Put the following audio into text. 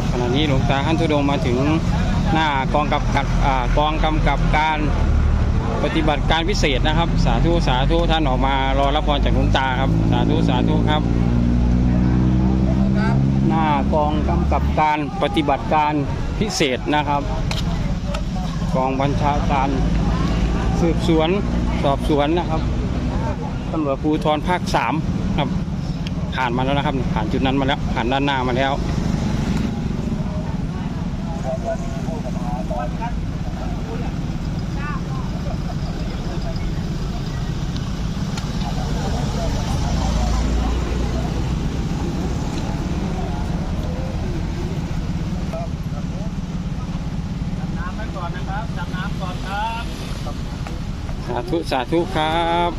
ครับขณะนี้หลวงตาขั้นทุดงมาถึงหน้ากองกับกับกองกำกับการปฏิบัติการพิเศษนะครับ สาธุสาธุท่านออกมารอรับพรจากหลวงตาครับ สาธุสาธุครับ หน้ากองกำกับการปฏิบัติการพิเศษนะครับ กองบัญชาการสืบสวนสอบสวนนะครับตำรวจภูธรภาคสามครับผ่านมาแล้วนะครับ ผ่านจุดนั้นมาแล้วผ่านด้านหน้ามาแล้ว สาธุ สาธุครับ